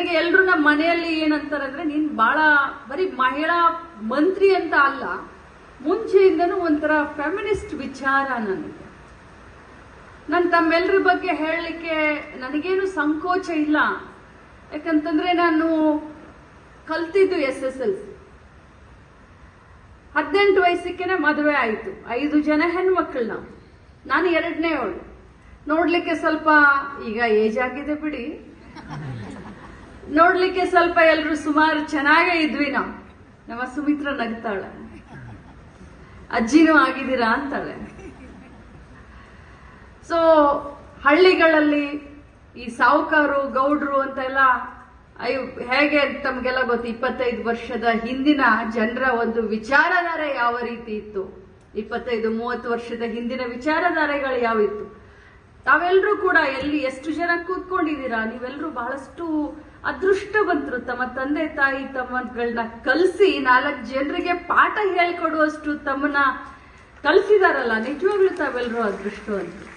ನನಗೆ ಎಲ್ರು ನಮ್ಮ ಮನೆಯಲ್ಲಿ ಏನಂತಾರಂದ್ರೆ ನೀನ್ ಬಹಳ ಬರೀ ಮಹಿಳಾ ಮಂತ್ರಿ ಅಂತ ಅಲ್ಲ, ಮುಂಚೆಯಿಂದನೂ ಒಂಥರ ಫೆಮಿನಿಸ್ಟ್ ವಿಚಾರ ನನಗೆ. ನಾನು ತಮ್ಮೆಲ್ಲರ ಬಗ್ಗೆ ಹೇಳಲಿಕ್ಕೆ ನನಗೇನು ಸಂಕೋಚ ಇಲ್ಲ. ಯಾಕಂತಂದ್ರೆ ನಾನು ಕಲ್ತಿದ್ದು ಎಸ್ ಎಸ್ ಎಲ್ ಸಿ. ಹದಿನೆಂಟು ವಯಸ್ಸಿಗೆ ಮದುವೆ ಆಯಿತು. ಐದು ಜನ ಹೆಣ್ಮಕ್ಳು ನಾವು. ನಾನು ಎರಡನೇ ಅವಳು ನೋಡ್ಲಿಕ್ಕೆ ಸ್ವಲ್ಪ ಈಗ ಏಜ್ ಆಗಿದೆ ಬಿಡಿ. ನೋಡ್ಲಿಕ್ಕೆ ಸ್ವಲ್ಪ ಎಲ್ರು ಸುಮಾರು ಚೆನ್ನಾಗೇ ಇದ್ವಿ ನಾವು. ನಮ್ಮ ಸುಮಿತ್ರ ನಗ್ತಾಳೆ. ಅಜ್ಜಿನೂ ಆಗಿದ್ದೀರಾ ಅಂತಾಳೆ. ಸೊ ಹಳ್ಳಿಗಳಲ್ಲಿ ಈ ಸಾವುಕಾರು, ಗೌಡ್ರು ಅಂತೆಲ್ಲ, ಅಯ್ಯೋ, ಹೇಗೆ ತಮಗೆಲ್ಲ ಗೊತ್ತು, ಇಪ್ಪತ್ತೈದು ವರ್ಷದ ಹಿಂದಿನ ಜನರ ಒಂದು ವಿಚಾರಧಾರೆ ಯಾವ ರೀತಿ ಇತ್ತು? ಇಪ್ಪತ್ತೈದು, ಮೂವತ್ತು ವರ್ಷದ ಹಿಂದಿನ ವಿಚಾರಧಾರೆಗಳು ಯಾವ ಇತ್ತು? ತಾವೆಲ್ಲರೂ ಕೂಡ ಎಲ್ಲಿ ಎಷ್ಟು ಜನ ಕೂತ್ಕೊಂಡಿದ್ದೀರಾ? ನೀವೆಲ್ಲರೂ ಬಹಳಷ್ಟು ಅದೃಷ್ಟವಂತರು ತಮ್ಮ ತಂದೆ ತಾಯಿ ತಮ್ಮಗಳನ್ನ ಕಲಿಸಿ ನಾಲ್ಕು ಜನರಿಗೆ ಪಾಠ ಹೇಳ್ಕೊಡುವಷ್ಟು ತಮ್ಮನ್ನ ಕಲಿಸಿದಾರಲ್ಲ. ನಿಜವಾಗ್ಲೂ ತಾವೆಲ್ಲರೂ ಅದೃಷ್ಟವಂತರು.